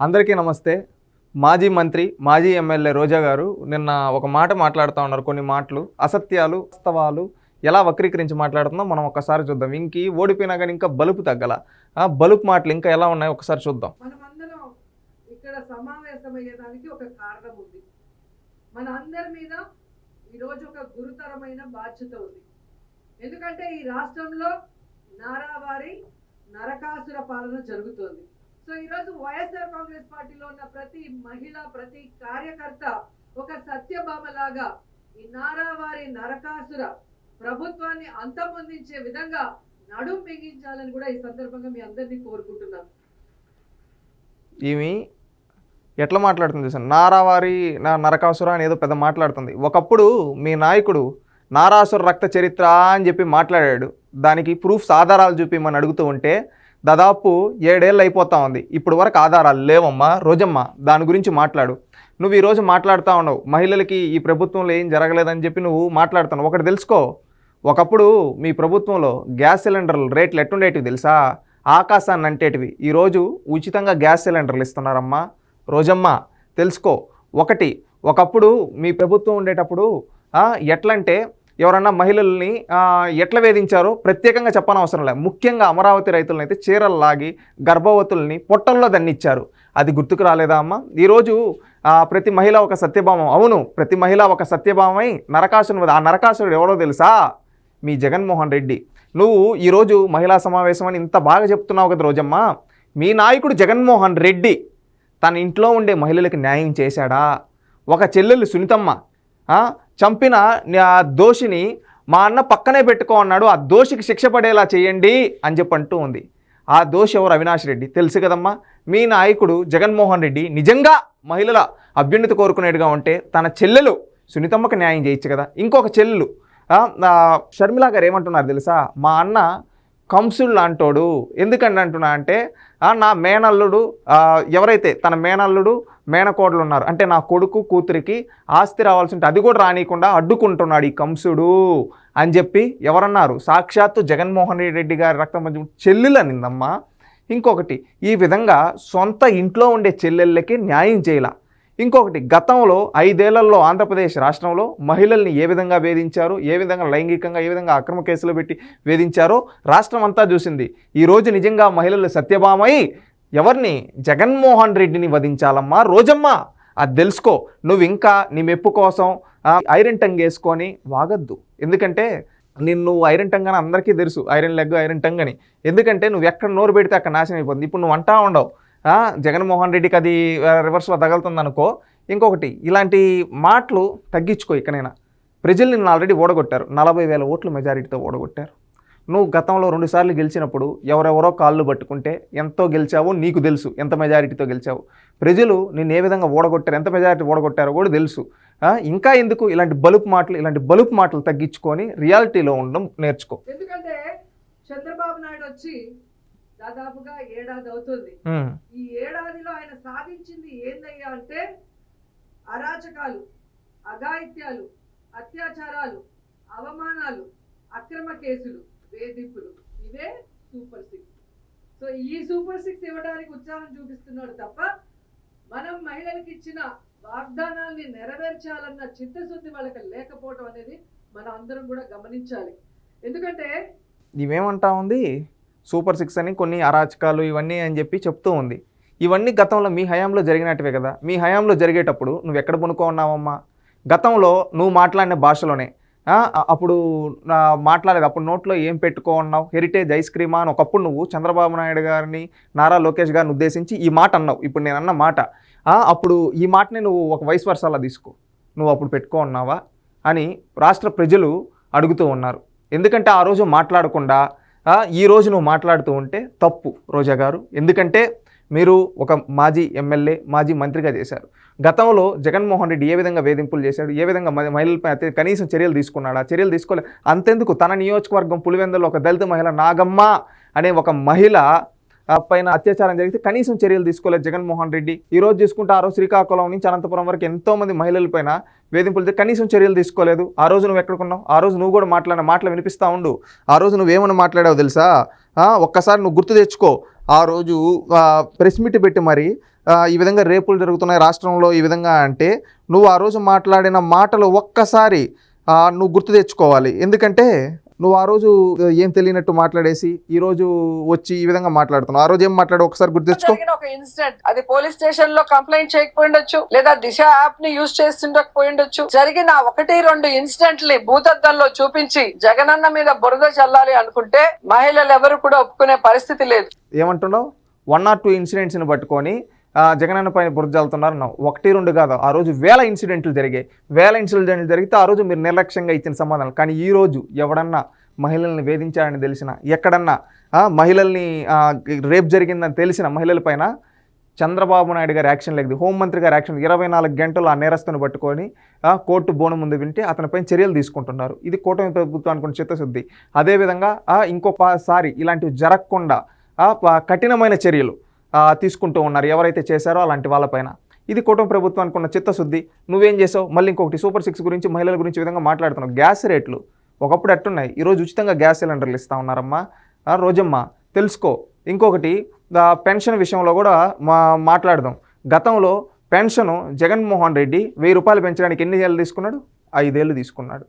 అందరికీ నమస్తే. మాజీ మంత్రి మాజీ ఎమ్మెల్యే రోజా గారు నిన్న ఒక మాట మాట్లాడుతూ ఉన్నారు కొన్ని మాటలు అసత్యాలు వాస్తవాలు ఎలా వక్రీకరించి మాట్లాడుతుందో మనం ఒకసారి చూద్దాం. ఇంక ఓడిపోయినా కానీ ఇంకా బలుపు తగ్గల. ఆ బలుపు మాటలు ఇంకా ఎలా ఉన్నాయో ఒకసారి చూద్దాం. మనమందరం ఇక్కడ సమావేశమయ్యేదానికి ఒక కారణం ఉంది. మన అందరి మీద ఈరోజు ఒక గురుతరమైన బాధ్యత ఉంది. ఎందుకంటే ఈ రాష్ట్రంలో నారావారి నరకాసుర పాలన జరుగుతోంది. సో ఈరోజు వైఎస్ఆర్ కాంగ్రెస్ పార్టీలో ఉన్న ప్రతి మహిళ ప్రతి కార్యకర్త ఒక సత్యభామలాగా ఈ నారావారి నరకాసుర ప్రభుత్వాన్ని అంతమొందించే విధంగా నడుం బిగించాలని కూడా ఈ సందర్భంగా మీ అందరినీ కోరుకుంటున్నాను. ఈమె ఎట్లా మాట్లాడుతుంది సార్? నారావారి నా నరకాసుర అని ఏదో పెద్ద మాట్లాడుతుంది. ఒకప్పుడు మీ నాయకుడు నారాసుర రక్త చరిత్ర అని చెప్పి మాట్లాడాడు. దానికి ప్రూఫ్స్ ఆధారాలు చూపిమని అడుగుతూ ఉంటే దాదాపు ఏడేళ్ళు అయిపోతా ఉంది. ఇప్పుడు వరకు ఆధారాలు లేవమ్మా. రోజమ్మ దాని గురించి మాట్లాడు. నువ్వు ఈరోజు మాట్లాడుతూ ఉన్నావు. మహిళలకి ఈ ప్రభుత్వంలో ఏం జరగలేదని చెప్పి నువ్వు మాట్లాడుతున్నావు. ఒకటి తెలుసుకో. ఒకప్పుడు మీ ప్రభుత్వంలో గ్యాస్ సిలిండర్లు రేట్లు ఎట్టుండేటివి తెలుసా? ఆకాశాన్ని అంటేటివి. ఈరోజు ఉచితంగా గ్యాస్ సిలిండర్లు ఇస్తున్నారమ్మా. రోజమ్మ తెలుసుకో. ఒకటి ఒకప్పుడు మీ ప్రభుత్వం ఉండేటప్పుడు ఎట్లంటే ఎవరన్నా మహిళల్ని ఎట్లా వేధించారో ప్రత్యేకంగా చెప్పనవసరం లేదు. ముఖ్యంగా అమరావతి రైతులను అయితే చీరలు లాగి గర్భవతుల్ని పొట్టల్లో దన్నిచ్చారు అది గుర్తుకు రాలేదా అమ్మ? ఈరోజు ప్రతి మహిళ ఒక సత్యభామం. అవును ప్రతి మహిళ ఒక సత్యభామై నరకాసుని ఆ నరకాసురుడు ఎవరో తెలుసా? మీ జగన్మోహన్ రెడ్డి. నువ్వు ఈరోజు మహిళా సమావేశం అని ఇంత బాగా చెప్తున్నావు కదా రోజమ్మ. మీ నాయకుడు జగన్మోహన్ రెడ్డి తన ఇంట్లో ఉండే మహిళలకు న్యాయం చేశాడా? ఒక చెల్లెలు సునీతమ్మ చంపిన ఆ దోషిని మా అన్న పక్కనే పెట్టుకో అన్నాడు ఆ దోషికి శిక్ష పడేలా చేయండి అని చెప్పి అంటూ ఉంది. ఆ దోషి ఎవరు? అవినాష్ రెడ్డి. తెలుసు కదమ్మా మీ నాయకుడు జగన్మోహన్ రెడ్డి నిజంగా మహిళల అభ్యున్నతి కోరుకునేట్టుగా ఉంటే తన చెల్లెలు సునీతమ్మకు న్యాయం చేయొచ్చు కదా. ఇంకొక చెల్లెలు షర్మిలా గారు ఏమంటున్నారు తెలుసా? మా అన్న కంసుడు లాంటోడు. ఎందుకండి అంటున్నా అంటే నా మేనల్లుడు ఎవరైతే తన మేనల్లుడు మేనకోడలు ఉన్నారు అంటే నా కొడుకు కూతురికి ఆస్తి రావాల్సి ఉంటే అది కూడా రానియకుండా అడ్డుకుంటున్నాడు ఈ కంసుడు అని చెప్పి ఎవరన్నారు? సాక్షాత్తు జగన్మోహన్ రెడ్డి గారి రక్తం పంచు చెల్లెలనిందమ్మా ఇంకొకటి ఈ విధంగా సొంత ఇంట్లో ఉండే చెల్లెళ్ళకి న్యాయం చేయాల. ఇంకొకటి గతంలో ఐదేళ్ళలో ఆంధ్రప్రదేశ్ రాష్ట్రంలో మహిళల్ని ఏ విధంగా వేధించారు ఏ విధంగా లైంగికంగా ఏ విధంగా అక్రమ కేసులు పెట్టి వేధించారో రాష్ట్రం అంతా చూసింది ఈరోజు నిజంగా మహిళలు సత్యభామై ఎవరిని? జగన్మోహన్ రెడ్డిని వధించాలమ్మా రోజమ్మ! అది తెలుసుకో నువ్వు ఇంకా నీ మెప్పు కోసం ఐరన్ టంగ్ వేసుకొని వాగద్దు. ఎందుకంటే నిన్ను ఐరన్ టంగ్ అని అందరికీ తెలుసు ఐరన్ లెగ్ ఐరన్ టంగ్ అని. ఎందుకంటే నువ్వు ఎక్కడ నోరు పెడితే అక్కడ నాశనం అయిపోతుంది. ఇప్పుడు నువ్వు అంటా ఉండవు. జగన్మోహన్ రెడ్డికి అది రివర్స్లో తగులుతుంది అనుకో ఇంకొకటి ఇలాంటి మాటలు తగ్గించుకో ఇకనైనా ప్రజలు నిన్ను ఆల్రెడీ ఓడగొట్టారు. నలభై వేల ఓట్లు మెజారిటీతో ఓడగొట్టారు. నువ్వు గతంలో రెండుసార్లు గెలిచినప్పుడు ఎవరెవరో కాళ్ళు పట్టుకుంటే ఎంతో గెలిచావో నీకు తెలుసు ఎంత మెజారిటీతో గెలిచావు. ప్రజలు నిన్ను ఏ విధంగా ఓడగొట్టారు ఎంత మెజారిటీ ఓడగొట్టారో కూడా తెలుసు. ఇంకా ఎందుకు ఇలాంటి బలుపు మాటలు ఇలాంటి బలుపు మాటలు తగ్గించుకొని రియాలిటీలో ఉండడం నేర్చుకో. ఎందుకంటే చంద్రబాబు నాయుడు వచ్చి దాదాపుగా ఏడాది అవుతుంది ఈ ఏడాదిలో ఆయన సాధించింది ఏందయ్యా అంటే అరాచకాలు అఘాయిత్యాలు అత్యాచారాలు అవమానాలు అక్రమ కేసులు వేధింపులు. ఇవే సూపర్ సిక్స్. సో ఈ సూపర్ సిక్స్ ఇవ్వడానికి ఉత్సాహం చూపిస్తున్నాడు తప్ప మనం మహిళలకు ఇచ్చిన వాగ్దానాల్ని నెరవేర్చాలన్న చిత్తశుద్ధి వాళ్ళకి లేకపోవడం అనేది మనం అందరం కూడా గమనించాలి. ఎందుకంటే ఇవేమంటా ఉంది? సూపర్ సిక్స్ అని కొన్ని అరాచకాలు ఇవన్నీ అని చెప్పి చెప్తూ ఉంది. ఇవన్నీ గతంలో మీ హయాంలో జరిగినట్టువే కదా? మీ హయాంలో జరిగేటప్పుడు నువ్వు ఎక్కడ పనుకో ఉన్నావమ్మా? గతంలో నువ్వు మాట్లాడిన భాషలోనే అప్పుడు నా మాట్లాడేది అప్పుడు నోట్లో ఏం పెట్టుకో ఉన్నావు? హెరిటేజ్ ఐస్ క్రీమా అని ఒకప్పుడు నువ్వు చంద్రబాబు నాయుడు గారిని నారా లోకేష్ గారిని ఉద్దేశించి ఈ మాట అన్నావు. ఇప్పుడు నేను అన్న మాట అప్పుడు ఈ మాటని నువ్వు ఒక వయసు వర్షాలా తీసుకో. నువ్వు అప్పుడు పెట్టుకో ఉన్నావా? అని రాష్ట్ర ప్రజలు అడుగుతూ ఉన్నారు. ఎందుకంటే ఆ రోజు మాట్లాడకుండా ఈరోజు ఈ రోజు నువ్వు మాట్లాడుతూ ఉంటే తప్పు రోజా గారు. ఎందుకంటే మీరు ఒక మాజీ ఎమ్మెల్యే మాజీ మంత్రిగా చేశారు. గతంలో జగన్మోహన్ రెడ్డి ఏ విధంగా వేధింపులు చేశాడు ఏ విధంగా మ- మహిళలపై అతి కనీసం చర్యలు తీసుకున్నాడు ఆ చర్యలు తీసుకోలే అంతెందుకు తన నియోజకవర్గం పులివెందులో ఒక దళిత మహిళ నాగమ్మ అనే ఒక మహిళ పైన అత్యాచారం జరిగితే కనీసం చర్యలు తీసుకోలేదు జగన్మోహన్ రెడ్డి. ఈ రోజు చూసుకుంటే ఆ రోజు శ్రీకాకుళం నుంచి అనంతపురం వరకు ఎంతో మంది మహిళల పైన వేధింపులు కనీసం చర్యలు తీసుకోలేదు. ఆ రోజు నువ్వు ఎక్కడికున్నావు ఆ రోజు నువ్వు కూడా మాట్లాడిన మాటలు వినిపిస్తూ ఉండు. ఆ రోజు నువ్వేమని మాట్లాడావు తెలుసా? ఒక్కసారి నువ్వు గుర్తు తెచ్చుకో. ఆ రోజు ప్రెస్ మీట్ పెట్టి మరి ఈ విధంగా రేపులు జరుగుతున్నాయి రాష్ట్రంలో ఈ విధంగా అంటే నువ్వు ఆ రోజు మాట్లాడిన మాటలు ఒక్కసారి నువ్వు గుర్తు తెచ్చుకోవాలి. ఎందుకంటే నువ్వు ఆ రోజు ఏం తెలియనట్టు మాట్లాడేసి ఈ రోజు వచ్చి ఈ విధంగా మాట్లాడుతున్నావు. ఆ రోజు ఏం మాట్లాడు ఒకసారి గుర్తు తెచ్చుకో. జరిగిన ఒక ఇన్సిడెంట్. అది పోలీస్ స్టేషన్లో కంప్లైంట్ చేయకపోయిండొచ్చు లేదా దిశ యాప్ని యూజ్ చేస్తుండకపోయిండొచ్చు. జరిగిన ఒకటి రెండు ఇన్సిడెంట్ని భూతద్దంలో చూపించి జగనన్న మీద బురద చల్లాలి అనుకుంటే మహిళలు ఎవరు కూడా ఒప్పుకునే పరిస్థితి లేదు. ఏమంటున్నావు? వన్ ఆర్ టూ ఇన్సిడెంట్స్ని పట్టుకొని జగనన్న పైన బురద జల్లుతున్నారు. అన్నావు ఒకటి రెండు కాదు ఆ రోజు వేల ఇన్సిడెంట్లు జరిగాయి. వేల ఇన్సిడెంట్లు జరిగితే ఆ రోజు మీరు నిర్లక్ష్యంగా ఇచ్చిన సమాధానం. కానీ ఈ రోజు ఎవడన్నా మహిళల్ని వేధించారని తెలిసిన ఎక్కడన్నా మహిళల్ని రేప్ జరిగిందని తెలిసిన మహిళలపైన చంద్రబాబు నాయుడు గారి యాక్షన్ లేదు. హోంమంత్రి గారి యాక్షన్ ఇరవై నాలుగు గంటలు ఆ నేరస్తును పట్టుకొని కోర్టు బోనం ముందు వింటే అతనిపై చర్యలు తీసుకుంటున్నారు. ఇది కూటమి ప్రభుత్వానికి ఉన్న చిత్తశుద్ధి. అదేవిధంగా ఇంకొకసారి ఇంకో పా- సారి ఇలాంటివి జరగకుండా ప- కఠినమైన చర్యలు తీసుకుంటూ ఉన్నారు. ఎవరైతే చేశారో అలాంటి వాళ్ళపైన. ఇది కుటుంబ ప్రభుత్వానికి ఉన్న చిత్తశుద్ధి. నువ్వేం చేసావు? మళ్ళీ ఇంకొకటి సూపర్ సిక్స్ గురించి మహిళల గురించి విధంగా మాట్లాడుతున్నావు. గ్యాస్ రేట్లు ఒకప్పుడు ఎట్టున్నాయి ఈరోజు ఉచితంగా గ్యాస్ సిలిండర్లు ఇస్తా ఉన్నారమ్మా. రోజమ్మ రోజమ్మా తెలుసుకో. ఇంకొకటి పెన్షన్ విషయంలో కూడా మా మాట్లాడదాం. గతంలో పెన్షను జగన్మోహన్ రెడ్డి వెయ్యి రూపాయలు పెంచడానికి ఎన్ని ఏళ్ళు తీసుకున్నాడు? ఐదేళ్ళు తీసుకున్నాడు.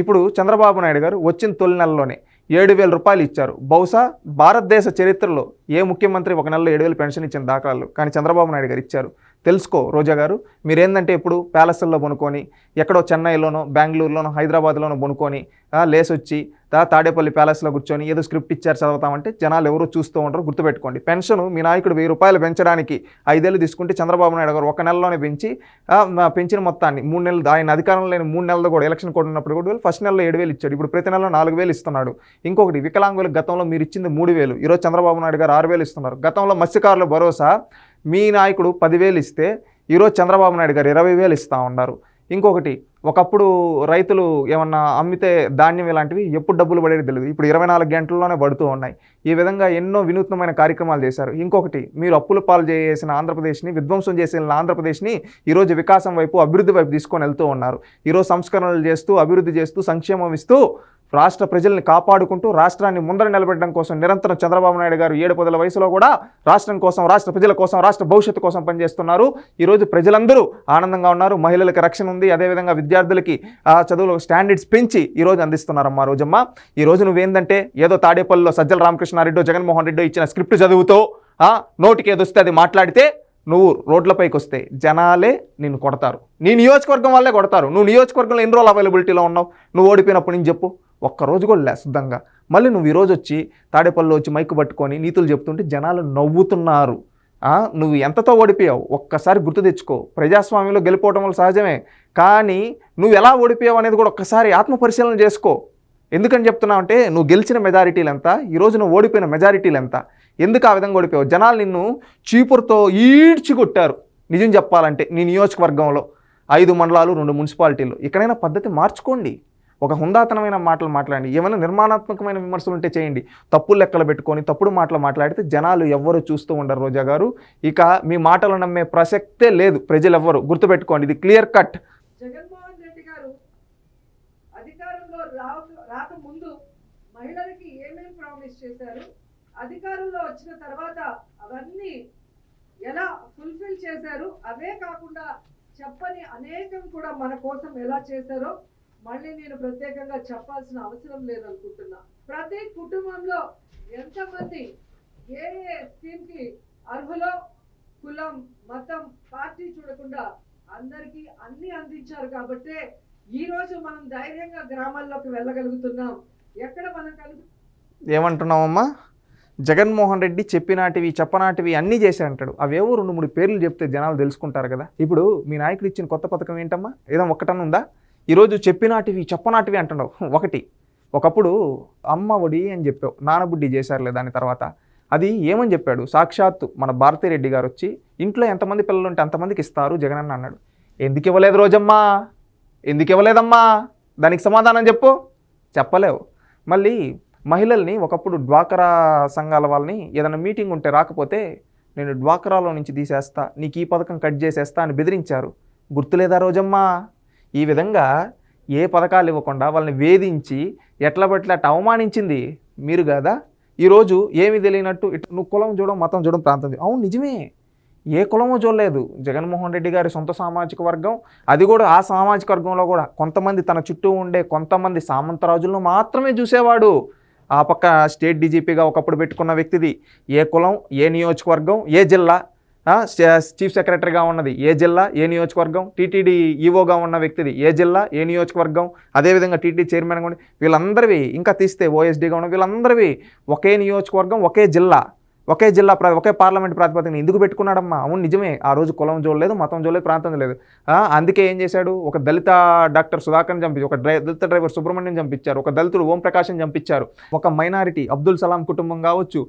ఇప్పుడు చంద్రబాబు నాయుడు గారు వచ్చిన తొలి నెలలోనే ఏడు వేల రూపాయలు ఇచ్చారు. బహుశా భారతదేశ చరిత్రలో ఏ ముఖ్యమంత్రి ఒక నెలలో ఏడు వేలు పెన్షన్ ఇచ్చిన దాఖలాలు కానీ చంద్రబాబు నాయుడు గారు ఇచ్చారు. తెలుసుకో రోజా గారు మీరేందంటే ఇప్పుడు ప్యాలెస్ల్లో బొనుకొని ఎక్కడో చెన్నైలోనో బెంగళూరులోనో హైదరాబాద్లోనో బొనుకొని లేసొచ్చి తాడేపల్లి ప్యాలెస్లో కూర్చొని ఏదో స్క్రిప్ట్ ఇచ్చారు చదువుతామంటే జనాలు ఎవరు చూస్తూ ఉంటారు గుర్తుపెట్టుకోండి. పెన్షన్ మీ నాయకుడు వెయ్యి రూపాయలు పెంచడానికి ఐదేళ్ళు తీసుకుంటే చంద్రబాబు నాయుడు గారు ఒక నెలలోనే పెంచి పెంచిన మొత్తాన్ని మూడు నెలలు ఆయన అధికారంలో లేని మూడు నెలలు కూడా ఎలక్షన్ కూడా ఉన్నప్పుడు కూడా ఫస్ట్ నెలలో ఏడు వేలు ఇచ్చాడు. ఇప్పుడు ప్రతి నెలలో నాలుగు వేలు ఇస్తున్నాడు. ఇంకొకటి వికలాంగులకు గతంలో మీరు ఇచ్చింది మూడు వేలు. ఈరోజు చంద్రబాబు నాయుడు గారు ఆరు వేలు ఇస్తున్నారు. గతంలో మత్స్యకారుల భరోసా మీ నాయకుడు పదివేలు ఇస్తే ఈరోజు చంద్రబాబు నాయుడు గారు ఇరవై వేలు ఇస్తూ ఉన్నారు. ఇంకొకటి ఒకప్పుడు రైతులు ఏమన్నా అమ్మితే ధాన్యం ఇలాంటివి ఎప్పుడు డబ్బులు పడేది తెలియదు ఇప్పుడు ఇరవై నాలుగు గంటల్లోనే పడుతూ ఉన్నాయి. ఈ విధంగా ఎన్నో వినూత్నమైన కార్యక్రమాలు చేశారు. ఇంకొకటి మీరు అప్పుల పాలు చేసిన ఆంధ్రప్రదేశ్ని విధ్వంసం చేసిన ఆంధ్రప్రదేశ్ని ఈరోజు వికాసం వైపు అభివృద్ధి వైపు తీసుకొని వెళ్తూ ఉన్నారు. ఈరోజు సంస్కరణలు చేస్తూ అభివృద్ధి చేస్తూ సంక్షేమం ఇస్తూ రాష్ట్ర ప్రజల్ని కాపాడుకుంటూ రాష్ట్రాన్ని ముందర నిలబెట్టడం కోసం నిరంతరం చంద్రబాబు నాయుడు గారు ఏడు పదుల వయసులో కూడా రాష్ట్రం కోసం రాష్ట్ర ప్రజల కోసం రాష్ట్ర భవిష్యత్తు కోసం పనిచేస్తున్నారు. ఈరోజు ప్రజలందరూ ఆనందంగా ఉన్నారు. మహిళలకు రక్షణ ఉంది. అదేవిధంగా విద్యార్థులకి ఆ చదువులో స్టాండర్డ్స్ పెంచి ఈరోజు అందిస్తున్నారమ్మా రోజమ్మ. ఈ రోజు నువ్వేందంటే ఏదో తాడేపల్లిలో సజ్జల రామకృష్ణారెడ్డి జగన్మోహన్ రెడ్డి ఇచ్చిన స్క్రిప్ట్ చదువుతో నోటికి ఏదొస్తే అది మాట్లాడితే నువ్వు రోడ్లపైకి వస్తే జనాలే నిన్ను కొడతారు. నీ నియోజకవర్గం వాళ్ళే కొడతారు. నువ్వు నియోజకవర్గంలో ఎన్ని రోజులు అవైలబిలిటీలో ఉన్నావు? నువ్వు ఓడిపోయినప్పుడు నేను చెప్పు. ఒక్క రోజు కూడా లే శుద్ధంగా. మళ్ళీ నువ్వు ఈరోజు వచ్చి తాడేపల్లిలో వచ్చి మైకు పట్టుకొని నీతులు చెప్తుంటే జనాలు నవ్వుతున్నారు. నువ్వు ఎంతతో ఓడిపోయావు? ఒక్కసారి గుర్తు తెచ్చుకో. ప్రజాస్వామ్యంలో గెలిపోవడం వల్ల సహజమే. కానీ నువ్వు ఎలా ఓడిపోయావు అనేది కూడా ఒక్కసారి ఆత్మపరిశీలన చేసుకో. ఎందుకని చెప్తున్నావు అంటే నువ్వు గెలిచిన మెజారిటీలు ఎంత? ఈరోజు నువ్వు ఓడిపోయిన మెజారిటీలు ఎంత? ఎందుకు ఆ విధంగా ఓడిపోయావు? జనాలు నిన్ను చీపురుతో ఈడ్చి కొట్టారు. నిజం చెప్పాలంటే నీ నియోజకవర్గంలో ఐదు మండలాలు రెండు మున్సిపాలిటీలు. ఇక్కడైనా పద్ధతి మార్చుకోండి. ఒక హుందాతనమైన మాటలు మాట్లాడండి. ఏమైనా నిర్మాణాత్మకమైన విమర్శలు ఉంటే చేయండి. తప్పులు లెక్కలు పెట్టుకొని తప్పుడు మాటలు మాట్లాడితే జనాలు ఎవ్వరు చూస్తూ ఉండరు రోజా గారు. ఇక మీ మాటలు నమ్మే ప్రసక్తే లేదు. ప్రజలు ఎవ్వరు గుర్తుపెట్టుకోండి. ఇది క్లియర్ కట్. జగన్మోహన్ రెడ్డి గారు అధికారంలో రాక ముందు మహిళలకి ఏమేమి ప్రామిస్ చేశారు? అధికారంలో వచ్చిన తర్వాత అవన్నీ ఎలా ఫుల్ఫిల్ చేశారు? అవే కాకుండా చెప్పని అనేకం కూడా మన కోసం ఎలా చేశారో మళ్ళీ నేను ప్రత్యేకంగా చెప్పాల్సిన అవసరం లేదనుకుంటున్నా. ప్రతి కుటుంబంలో ఎంతమంది ఏ ఏ స్కీమ్కి అర్హులో కులం మతం పార్టీ చూడకుండా అందరికీ అన్ని అందించారు కాబట్టే ఈ రోజు మనం ధైర్యంగా గ్రామాల్లోకి వెళ్ళగలుగుతున్నాం. ఎక్కడ మనం కలుగు ఏమంటున్నావమ్మా? జగన్మోహన్ రెడ్డి చెప్పినాటివి చెప్పనాటివి అన్నీ చేశారంటాడు. అవేవో రెండు మూడు పేర్లు చెప్తే జనాలు తెలుసుకుంటారు కదా. ఇప్పుడు మీ నాయకుడు ఇచ్చిన కొత్త పథకం ఏంటమ్మా? ఏదో ఒక్కటన్నా ఉందా? ఈరోజు చెప్పినాటివి చెప్పనాటివి అంటున్నావు. ఒకటి. ఒకప్పుడు అమ్మ ఒడి అని చెప్పావు నానబుడ్డి చేశారులే దాని తర్వాత. అది ఏమని చెప్పాడు? సాక్షాత్తు మన భారతిరెడ్డి గారు వచ్చి ఇంట్లో ఎంతమంది పిల్లలు ఉంటే అంతమందికి ఇస్తారు? జగనన్న అన్నాడు. ఎందుకు ఇవ్వలేదు రోజమ్మా? ఎందుకు ఇవ్వలేదమ్మా దానికి సమాధానం చెప్పు. చెప్పలేవు. మళ్ళీ మహిళల్ని ఒకప్పుడు డ్వాకరా సంఘాల వాళ్ళని ఏదైనా మీటింగ్ ఉంటే రాకపోతే నేను డ్వాకరాలో నుంచి తీసేస్తా నీకు ఈ పథకం కట్ చేసేస్తా అని బెదిరించారు. గుర్తులేదా రోజమ్మా? ఈ విధంగా ఏ పథకాలు ఇవ్వకుండా వాళ్ళని వేధించి ఎట్లా పట్ల అవమానించింది మీరు కదా? ఈరోజు ఏమి తెలియనట్టు ఇటు నువ్వు కులం చూడడం మతం చూడడం ప్రాంతం అవును నిజమే. ఏ కులమో చూడలేదు. జగన్మోహన్ రెడ్డి గారి సొంత సామాజిక వర్గం. అది కూడా ఆ సామాజిక వర్గంలో కూడా కొంతమంది తన చుట్టూ ఉండే కొంతమంది సామంతరాజులను మాత్రమే చూసేవాడు. ఆ పక్క స్టేట్ డీజీపీగా ఒకప్పుడు పెట్టుకున్న వ్యక్తిది. ఏ కులం ఏ నియోజకవర్గం ఏ జిల్లా చీఫ్ సెక్రటరీగా ఉన్నది ఏ జిల్లా ఏ నియోజకవర్గం? టీటీడీ ఈవోగా ఉన్న వ్యక్తిది ఏ జిల్లా ఏ నియోజకవర్గం? అదేవిధంగా టీటీ చైర్మన్గా ఉండి వీళ్ళందరివి ఇంకా తీస్తే ఓఎస్డీగా ఉన్న వీళ్ళందరివి ఒకే నియోజకవర్గం ఒకే జిల్లా ఒకే జిల్లా ఒకే పార్లమెంట్ ప్రాతిపదికన ఎందుకు పెట్టుకున్నాడమ్మా? అవును నిజమే. ఆ రోజు కులం చూడలేదు మతం చూడలేదు ప్రాంతం లేదు అందుకే ఏం చేశాడు? ఒక దళిత డాక్టర్ సుధాకర్ని చంపించి ఒక డ్రై దళిత డ్రైవర్ సుబ్రహ్మణ్యం చంపించారు ఒక దళితుడు ఓం ప్రకాశం చంపించారు. ఒక మైనారిటీ అబ్దుల్ సలాం కుటుంబం కావచ్చు.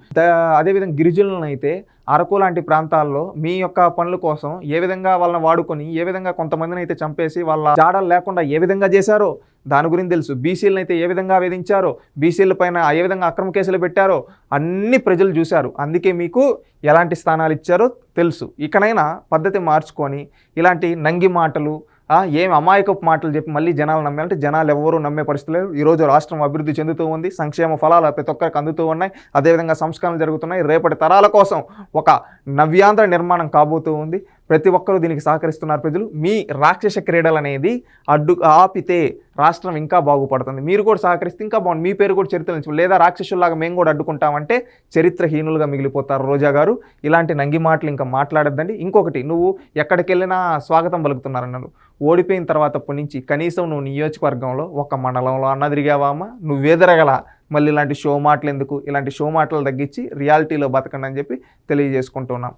అదేవిధంగా గిరిజనులను అయితే అరకు లాంటి ప్రాంతాల్లో మీ యొక్క పనుల కోసం ఏ విధంగా వాళ్ళని వాడుకొని ఏ విధంగా కొంతమందిని అయితే చంపేసి వాళ్ళ జాడలు లేకుండా ఏ విధంగా చేశారో దాని గురించి తెలుసు. బీసీలను అయితే ఏ విధంగా వేధించారో బీసీల పైన ఏ విధంగా అక్రమ కేసులు పెట్టారో అన్ని ప్రజలు చూశారు. అందుకే మీకు ఎలాంటి స్థానాలు ఇచ్చారో తెలుసు. ఇకనైనా పద్ధతి మార్చుకొని ఇలాంటి నంగి మాటలు ఏం అమాయకపు మాటలు చెప్పి మళ్ళీ జనాలు నమ్మాలంటే జనాలు ఎవరు నమ్మే పరిస్థితి లేదు ఈరోజు రాష్ట్రం అభివృద్ధి చెందుతూ ఉంది సంక్షేమ ఫలాలు ప్రతి ఒక్కరికి అందుతూ ఉన్నాయి. అదేవిధంగా సంస్కరణలు జరుగుతున్నాయి. రేపటి తరాల కోసం ఒక నవ్యాంధ్ర నిర్మాణం కాబోతూ ఉంది. ప్రతి ఒక్కరూ దీనికి సహకరిస్తున్నారు ప్రజలు. మీ రాక్షస క్రీడలు అనేది అడ్డు ఆపితే రాష్ట్రం ఇంకా బాగుపడుతుంది. మీరు కూడా సహకరిస్తే ఇంకా బాగుంది మీ పేరు కూడా చరిత్ర నుంచి లేదా రాక్షసుల్లాగా మేము కూడా అడ్డుకుంటామంటే చరిత్రహీనులుగా మిగిలిపోతారు రోజా గారు. ఇలాంటి నంగి మాటలు ఇంకా మాట్లాడద్దండి. ఇంకొకటి నువ్వు ఎక్కడికి వెళ్ళినా స్వాగతం పలుకుతున్నారన్నారు. ఓడిపోయిన తర్వాత అప్పటి నుంచి కనీసం నువ్వు నియోజకవర్గంలో ఒక మండలంలో అన్న తిరిగావామా నువ్వెదరగల మళ్ళీ ఇలాంటి షో మాటలు ఎందుకు? ఇలాంటి షో మాటలు తగ్గించి రియాలిటీలో బతకండి అని చెప్పి తెలియజేసుకుంటున్నాం.